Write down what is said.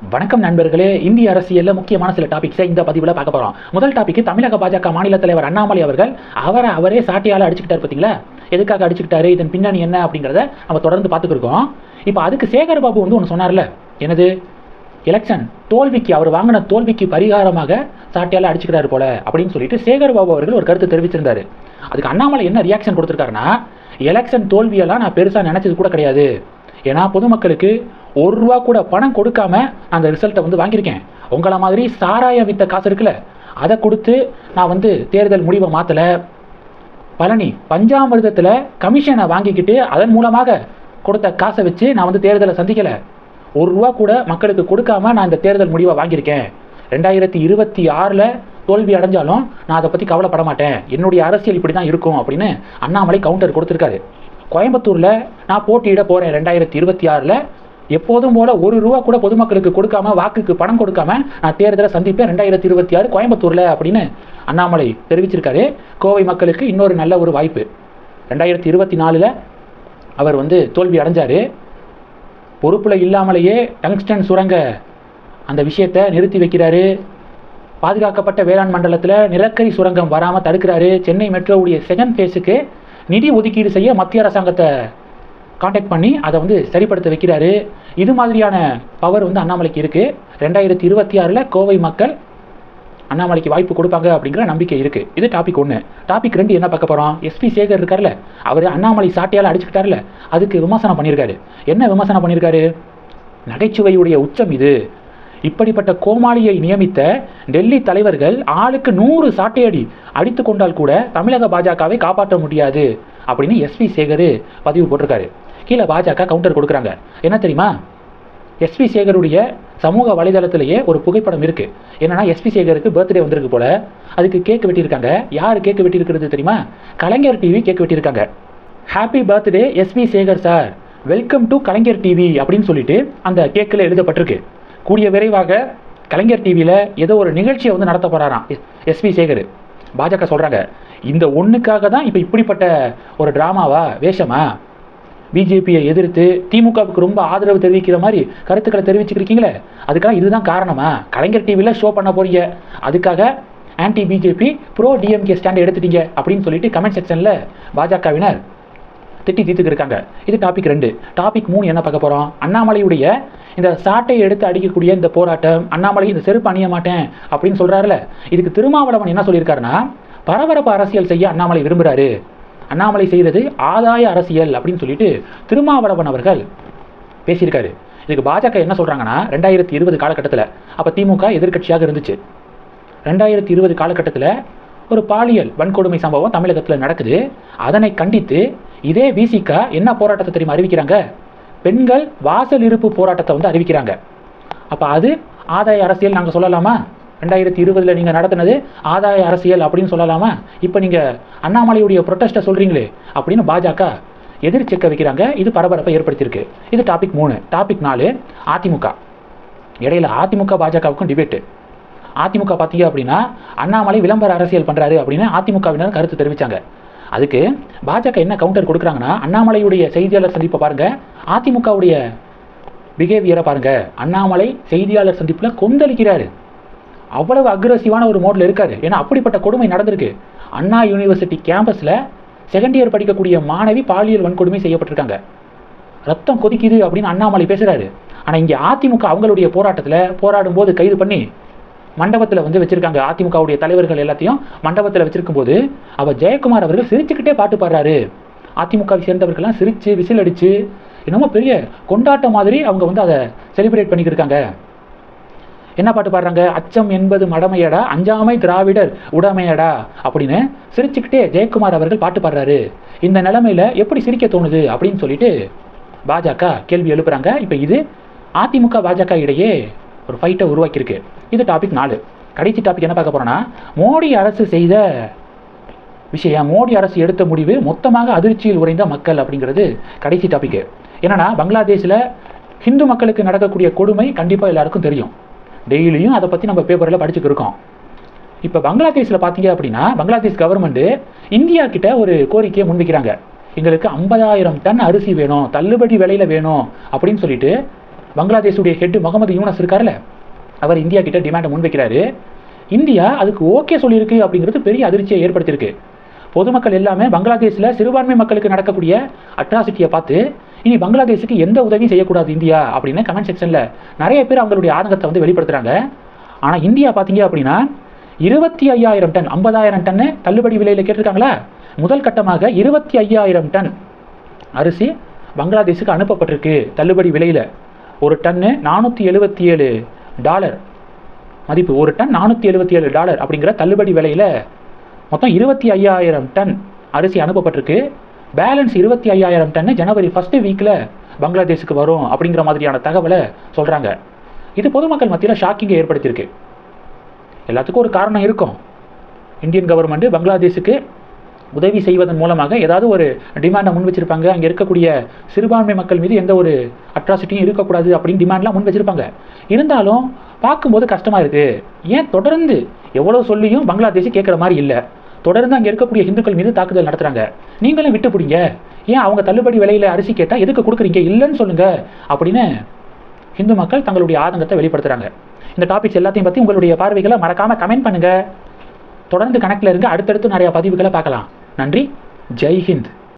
வணக்கம் நண்பர்களே. இந்திய அரசியலில் முக்கியமான சில டாபிக்ஸை இந்த பதிவில் பார்க்க போகிறோம் முதல் டாபிக் தமிழக பாஜக மாநில தலைவர் அண்ணாமலை அவர்கள் அவரை அவரே சாட்டியால் அடிச்சுக்கிட்டார் பார்த்தீங்களா எதுக்காக அடிச்சுக்கிட்டாரு? இதன் பின்னணி என்ன அப்படிங்கிறத நம்ம தொடர்ந்து பார்த்துக்கிருக்கோம் இப்போ அதுக்கு சேகர் பாபு வந்து ஒன்று சொன்னார்ல. எனது எலெக்ஷன் தோல்விக்கு அவர் வாங்கின தோல்விக்கு பரிகாரமாக சாட்டியால் அடிச்சுக்கிறாரு போல அப்படின்னு சொல்லிட்டு சேகர் பாபு அவர்கள் ஒரு கருத்து தெரிவிச்சிருந்தாரு. அதுக்கு அண்ணாமலை என்ன ரியாக்ஷன் கொடுத்துருக்காருன்னா எலெக்ஷன் தோல்வியெல்லாம் நான் பெருசாக நினச்சது கூட கிடையாது. ஏன்னா பொதுமக்களுக்கு ஒரு ரூபா கூட பணம் கொடுக்காம அந்த ரிசல்ட்டை வந்து வாங்கியிருக்கேன். உங்களை மாதிரி சாராயம் வித்த காசு இருக்குல்ல அதை கொடுத்து நான் வந்து தேர்தல் முடிவை மாற்றலை பழனி பஞ்சாமிர்தத்தில் கமிஷனை வாங்கிக்கிட்டு அதன் மூலமாக கொடுத்த காசை வச்சு நான் வந்து தேர்தலை சந்திக்கலை. ஒரு ரூபா கூட மக்களுக்கு கொடுக்காம நான் இந்த தேர்தல் முடிவை வாங்கியிருக்கேன். ரெண்டாயிரத்தி இருபத்தி ஆறில் தோல்வி அடைஞ்சாலும் நான் அதை பற்றி கவலைப்பட மாட்டேன். என்னுடைய அரசியல் இப்படி தான் இருக்கும் அப்படின்னு அண்ணாமலை கவுண்டர் கொடுத்துருக்காரு. கோயம்புத்தூரில் நான் போட்டியிட போகிறேன் ரெண்டாயிரத்தி இருபத்தி ஆறில். எப்போதும் போல ஒரு ரூபா கூட பொதுமக்களுக்கு கொடுக்காம வாக்குக்கு பணம் கொடுக்காம நான் தேர்தலை சந்திப்பேன் ரெண்டாயிரத்தி இருபத்தி ஆறு கோயம்புத்தூரில் அப்படின்னு அண்ணாமலை தெரிவிச்சிருக்காரு. கோவை மக்களுக்கு இன்னொரு நல்ல ஒரு வாய்ப்பு. ரெண்டாயிரத்தி இருபத்தி நாலில் அவர் வந்து தோல்வி அடைஞ்சார். பொறுப்பில் இல்லாமலேயே டங்ஸ்டன் சுரங்க அந்த விஷயத்தை நிறுத்தி வைக்கிறாரு. பாதுகாக்கப்பட்ட வேளாண் மண்டலத்தில் நிலக்கரி சுரங்கம் வராமல் தடுக்கிறாரு. சென்னை மெட்ரோவுடைய செகண்ட் ஃபேஸுக்கு நிதி ஒதுக்கீடு செய்ய மத்திய அரசாங்கத்தை காண்டாக்ட் பண்ணி அதை வந்து சரிப்படுத்த வைக்கிறாரு. இது மாதிரியான பவர் வந்து அண்ணாமலைக்கு இருக்குது ரெண்டாயிரத்தி இருபத்தி ஆறில் கோவை மக்கள் அண்ணாமலைக்கு வாய்ப்பு கொடுப்பாங்க அப்படிங்கிற நம்பிக்கை இருக்குது இது டாபிக் ஒன்று டாபிக் ரெண்டு என்ன பார்க்க போகிறோம் எஸ்பி சேகர் இருக்கார்ல அவர் அண்ணாமலை சாட்டையால் அடிச்சுக்கிட்டார்ல அதுக்கு விமர்சனம் பண்ணியிருக்காரு. என்ன விமர்சனம் பண்ணியிருக்காரு? நகைச்சுவையுடைய உச்சம் இது. இப்படிப்பட்ட கோமாளியை நியமித்த டெல்லி தலைவர்கள் ஆளுக்கு நூறு சாட்டையடி அடித்து கொண்டால் கூட தமிழக பாஜகவை காப்பாற்ற முடியாது அப்படின்னு எஸ்வி சேகர் பதிவு போட்டிருக்காரு. கீழே பாஜக கவுண்டர் கொடுக்குறாங்க. என்ன தெரியுமா? எஸ்பி சேகருடைய சமூக வலைதளத்திலேயே ஒரு புகைப்படம் இருக்கு. என்னன்னா எஸ்பி சேகருக்கு பர்த்டே வந்திருக்கு போல. அதுக்கு கேக் வெட்டியிருக்காங்க. யார் கேக் வெட்டியிருக்கிறது தெரியுமா? Kalaignar TV cake வெட்டியிருக்காங்க. Happy birthday SP Sekar sir welcome to Kalaignar TV அப்படின்னு சொல்லிட்டு அந்த கேக்கில் எழுதப்பட்டிருக்கு. கூடிய விரைவாக கலைஞர் டிவியில் ஏதோ ஒரு நிகழ்ச்சியை வந்து நடத்த போகிறாராம் எஸ்பி சேகர். பாஜக சொல்கிறாங்க இந்த ஒன்றுக்காக தான் இப்போ இப்படிப்பட்ட ஒரு ட்ராமாவா வேஷமா? பிஜேபியை எதிர்த்து திமுகவுக்கு ரொம்ப ஆதரவு தெரிவிக்கிற மாதிரி கருத்துக்களை தெரிவிச்சுக்கிருக்கீங்களே அதுக்காக இதுதான் காரணமா? கலைஞர் டிவியில் ஷோ பண்ண போறீங்க. அதுக்காக anti BJP pro DMK stand எடுத்துட்டீங்க. அப்படின்னு சொல்லிட்டு கமெண்ட் செக்ஷனில் பாஜகவினர் திட்டி தீர்த்துக்கு இருக்காங்க. இது டாபிக் ரெண்டு. டாபிக் மூணு என்ன பார்க்க போகிறோம் அண்ணாமலையுடைய இந்த சாட்டை எடுத்து அடிக்கக்கூடிய இந்த போராட்டம் அண்ணாமலை இந்த செருப்பு அணிய மாட்டேன் அப்படின்னு சொல்கிறாருல இதுக்கு திருமாவளவன் என்ன சொல்லியிருக்காருன்னா பரபரப்பு அரசியல் செய்ய அண்ணாமலை விரும்புகிறாரு அண்ணாமலை செய்கிறது ஆதாய அரசியல் அப்படின்னு சொல்லிட்டு திருமாவளவன் அவர்கள் பேசியிருக்காரு. இதுக்கு பாஜக என்ன சொல்கிறாங்கன்னா ரெண்டாயிரத்தி இருபது காலகட்டத்தில் அப்போ திமுக எதிர்க்கட்சியாக இருந்துச்சு. ரெண்டாயிரத்தி இருபது காலகட்டத்தில் ஒரு பாலியல் வன்கொடுமை சம்பவம் தமிழகத்தில் நடக்குது. அதனை கண்டித்து இதே விசிகா என்ன போராட்டத்தை தெரியுமா அறிவிக்கிறாங்க? பெண்கள் வாசல் இருப்பு போராட்டத்தை வந்து அறிவிக்கிறாங்க. அப்போ அது ஆதாய அரசியல் நாங்கள் சொல்லலாமா? ரெண்டாயிரத்தி இருபதில் நீங்கள் நடத்தினது ஆதாய அரசியல் அப்படின்னு சொல்லலாமா? இப்போ நீங்கள் அண்ணாமலையுடைய ப்ரொட்டஸ்ட்டை சொல்கிறீங்களே அப்படின்னு பாஜக எதிர் செக்க வைக்கிறாங்க. இது பரபரப்பை ஏற்படுத்தியிருக்கு. இது டாபிக் மூணு. டாபிக் நாலு அதிமுக. இடையில அதிமுக பாஜகவுக்கும் டிபேட்டு அதிமுக பார்த்தீங்க அப்படின்னா அண்ணாமலை விளம்பர அரசியல் பண்ணுறாரு அப்படின்னு அதிமுகவினர் கருத்து தெரிவித்தாங்க அதுக்கு பாஜக என்ன கவுண்டர் கொடுக்குறாங்கன்னா அண்ணாமலையுடைய செய்தியாளர் சந்திப்பை பாருங்கள் அதிமுகவுடைய பிஹேவியரை பாருங்கள் அண்ணாமலை செய்தியாளர் சந்திப்பில் கொந்தளிக்கிறாரு. அவ்வளவு அக்ரஸிவான ஒரு மோடில் இருக்காரு. ஏன்னா அப்படிப்பட்ட கொடுமை நடந்திருக்கு. அண்ணா யூனிவர்சிட்டி கேம்பஸில் செகண்ட் இயர் படிக்கக்கூடிய மாணவி பாலியல் வன்கொடுமை செய்யப்பட்டிருக்காங்க. ரத்தம் கொதிக்குது அப்படின்னு அண்ணாமலை பேசுகிறாரு ஆனால் இங்கே அதிமுக அவங்களுடைய போராட்டத்தில் போராடும் போது கைது பண்ணி மண்டபத்தில் வந்து வச்சிருக்காங்க. அதிமுகவுடைய தலைவர்கள் எல்லாத்தையும் மண்டபத்தில் வச்சிருக்கும் போது அவர் ஜெயக்குமார் அவர்கள் சிரிச்சுக்கிட்டே பாட்டு பாடுறாரு. அதிமுகவை சேர்ந்தவர்கள்லாம் சிரித்து விசில் அடித்து என்னமோ பெரிய கொண்டாட்டம் மாதிரி அவங்க வந்து அதை செலிப்ரேட் பண்ணிக்கிருக்காங்க. என்ன பாட்டு பாடுறாங்க? அச்சம் என்பது மடமையடா அஞ்சாமை திராவிடர் உடமையடா அப்படின்னு சிரிச்சுக்கிட்டே ஜெயக்குமார் அவர்கள் பாட்டு பாடுறாரு. இந்த நிலமையில எப்படி சிரிக்க தோணுது அப்படின்னு சொல்லிட்டு பாஜக கேள்வி எழுப்புறாங்க. இப்போ இது அதிமுக பாஜக இடையே ஒரு ஃபைட்டை உருவாக்கியிருக்கு. இது டாபிக் நாலு. கடைசி டாபிக் என்ன பார்க்க போகிறோன்னா மோடி அரசு செய்த விஷயம் மோடி அரசு எடுத்த முடிவு மொத்தமாக அதிர்ச்சியில் உறைந்த மக்கள் அப்படிங்கிறது கடைசி டாபிக்கு என்னன்னா பங்களாதேஷில் ஹிந்து மக்களுக்கு நடக்கக்கூடிய கொடுமை கண்டிப்பாக எல்லாருக்கும் தெரியும். டெய்லியும் அதை பற்றி நம்ம பேப்பரில் படிச்சுட்டு இருக்கோம். இப்போ பங்களாதேஷில் பார்த்தீங்க அப்படின்னா பங்களாதேஷ் கவர்மெண்ட்டு இந்தியா கிட்ட ஒரு கோரிக்கையை முன்வைக்கிறாங்க. எங்களுக்கு ஐம்பதாயிரம் டன் அரிசி வேணும் தள்ளுபடி விலையில் வேணும் அப்படின்னு சொல்லிட்டு பங்களாதேஷுடைய ஹெட் முகமது யூனஸ் இருக்கார்ல அவர் இந்தியா கிட்ட டிமாண்டை முன்வைக்கிறாரு. இந்தியா அதுக்கு ஓகே சொல்லியிருக்கு அப்படிங்கிறது பெரிய அதிர்ச்சியை ஏற்படுத்தியிருக்கு. பொதுமக்கள் எல்லாமே பங்களாதேஷில் சிறுபான்மை மக்களுக்கு நடக்கக்கூடிய அட்ராசிட்டியை பார்த்து இனி பங்களாதேஷுக்கு எந்த உதவியும் செய்யக்கூடாது இந்தியா அப்படின்னு கமெண்ட் செக்ஷனில் நிறைய பேர் அவங்களுடைய ஆதங்கத்தை வந்து வெளிப்படுத்துகிறாங்க ஆனால் இந்தியா பார்த்தீங்க அப்படின்னா இருபத்தி ஐயாயிரம் டன் ஐம்பதாயிரம் டன்னு தள்ளுபடி விலையில் கேட்டிருக்காங்களா? முதல் கட்டமாக இருபத்தி ஐயாயிரம் டன் அரிசி பங்களாதேஷுக்கு அனுப்பப்பட்டிருக்கு தள்ளுபடி விலையில். ஒரு டன்னு நானூற்றி எழுபத்தி ஏழு டாலர். மதிப்பு ஒரு டன் நானூற்றி எழுபத்தி ஏழு டாலர் அப்படிங்கிற தள்ளுபடி விலையில் மொத்தம் இருபத்தி ஐயாயிரம் டன் அரிசி அனுப்பப்பட்டிருக்கு. பேலன்ஸ் இருபத்தி ஐயாயிரம் டன்னு ஜனவரி ஃபஸ்ட்டு வீக்கில் பங்களாதேஷுக்கு வரும் அப்படிங்கிற மாதிரியான தகவலை சொல்கிறாங்க இது பொதுமக்கள் மத்தியில் ஷாக்கிங்கை ஏற்படுத்தியிருக்கு. எல்லாத்துக்கும் ஒரு காரணம் இருக்கும். இந்தியன் கவர்மெண்ட்டு பங்களாதேஷுக்கு உதவி செய்வதன் மூலமாக ஏதாவது ஒரு டிமாண்டை முன் வச்சிருப்பாங்க. அங்கே இருக்கக்கூடிய சிறுபான்மை மக்கள் மீது எந்த ஒரு அட்ராசிட்டியும் இருக்கக்கூடாது அப்படின்னு டிமாண்ட்லாம் முன் வச்சிருப்பாங்க. இருந்தாலும் பார்க்கும்போது கஷ்டமாக இருக்குது ஏன் தொடர்ந்து எவ்வளோ சொல்லியும் பங்களாதேஷ் கேட்குற மாதிரி இல்லை. தொடர்ந்து அங்கே இருக்கக்கூடிய இந்துக்கள் மீது தாக்குதல் நடத்துகிறாங்க நீங்களும் விட்டு பிடிங்க. ஏன் அவங்க தள்ளுபடி விலையில் அரிசி கேட்டால் எதுக்கு கொடுக்குறீங்க? இல்லைன்னு சொல்லுங்கள் அப்படின்னு இந்து மக்கள் தங்களுடைய ஆதங்கத்தை வெளிப்படுத்துகிறாங்க இந்த டாபிக்ஸ் எல்லாத்தையும் பற்றி உங்களுடைய பார்வைகளை மறக்காமல் கமெண்ட் பண்ணுங்கள் தொடர்ந்து கணக்கில் இருங்க அடுத்தடுத்து நிறைய பதிவுகளை பார்க்கலாம். நன்றி. ஜெய்ஹிந்த்